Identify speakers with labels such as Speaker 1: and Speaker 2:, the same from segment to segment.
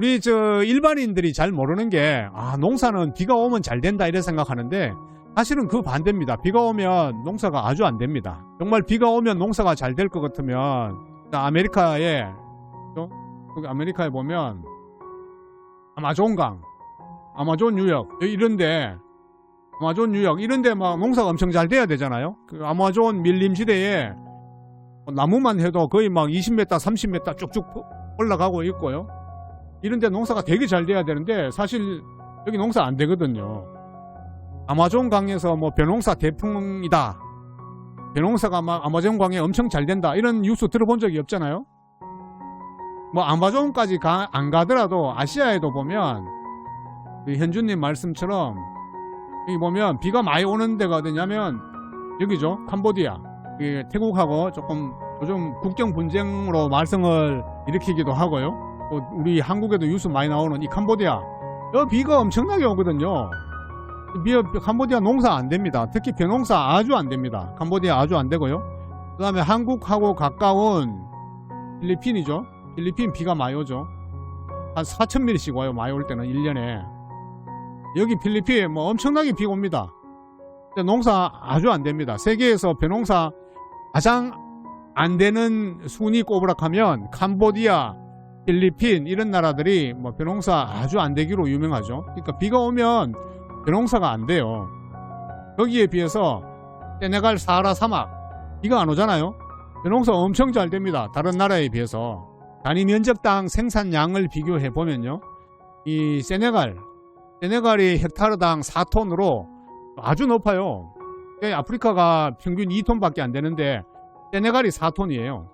Speaker 1: 우리 저 일반인들이 잘 모르는 게 아, 농사는 비가 오면 잘 된다 이래 생각하는데 사실은 그 반대입니다. 비가 오면 농사가 아주 안 됩니다. 정말 비가 오면 농사가 잘 될 것 같으면 자, 아메리카에 아메리카에 보면 아마존강, 아마존 유역 이런데 아마존 유역 이런데 막 농사가 엄청 잘 돼야 되잖아요. 그 아마존 밀림 시대에 나무만 해도 거의 막 20m, 30m 쭉쭉 올라가고 있고요. 이런 데 농사가 되게 잘 돼야 되는데 사실 여기 농사 안 되거든요. 아마존 강에서 뭐 벼농사 대풍이다. 벼농사가 막 아마존 강에 엄청 잘 된다. 이런 뉴스 들어본 적이 없잖아요. 뭐 아마존까지 가- 안 가더라도 아시아에도 보면 그 현주님 말씀처럼 여기 보면 비가 많이 오는 데가 어디냐면 여기죠. 캄보디아. 이 태국하고 조금 요즘 국경 분쟁으로 말썽을 일으키기도 하고요. 또 우리 한국에도 뉴스 많이 나오는 이 캄보디아. 여 비가 엄청나게 오거든요. 비, 캄보디아 농사 안 됩니다. 특히 벼농사 아주 안 됩니다. 캄보디아 아주 안 되고요. 그 다음에 한국하고 가까운 필리핀이죠. 필리핀 비가 많이 오죠. 한 4,000mm씩 와요. 많이 올 때는 1년에. 여기 필리핀 뭐 엄청나게 비가 옵니다. 농사 아주 안 됩니다. 세계에서 벼농사 가장 안 되는 순위 꼽으락하면 캄보디아, 필리핀 이런 나라들이 뭐 벼농사 아주 안 되기로 유명하죠. 그러니까 비가 오면 벼농사가 안 돼요. 거기에 비해서 세네갈 사하라 사막 비가 안 오잖아요. 벼농사 엄청 잘 됩니다. 다른 나라에 비해서 단위 면적당 생산량을 비교해 보면요, 이 세네갈 세네갈이 헥타르당 4톤으로 아주 높아요. 예, 아프리카가 평균 2톤밖에 안 되는데 세네갈이 4톤이에요.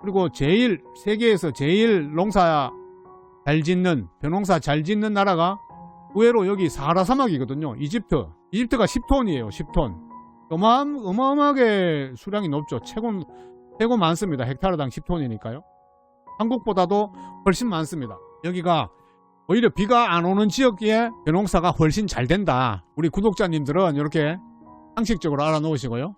Speaker 1: 그리고 제일 세계에서 제일 농사 잘 짓는 벼농사 잘 짓는 나라가 의외로 여기 사하라 사막이거든요. 이집트. 이집트가 10톤이에요. 10톤. 어마어마, 어마어마하게 수량이 높죠. 최고 최고 많습니다. 헥타르당 10톤이니까요. 한국보다도 훨씬 많습니다. 여기가 오히려 비가 안 오는 지역에 벼농사가 훨씬 잘 된다. 우리 구독자님들은 이렇게 상식적으로 알아놓으시고요.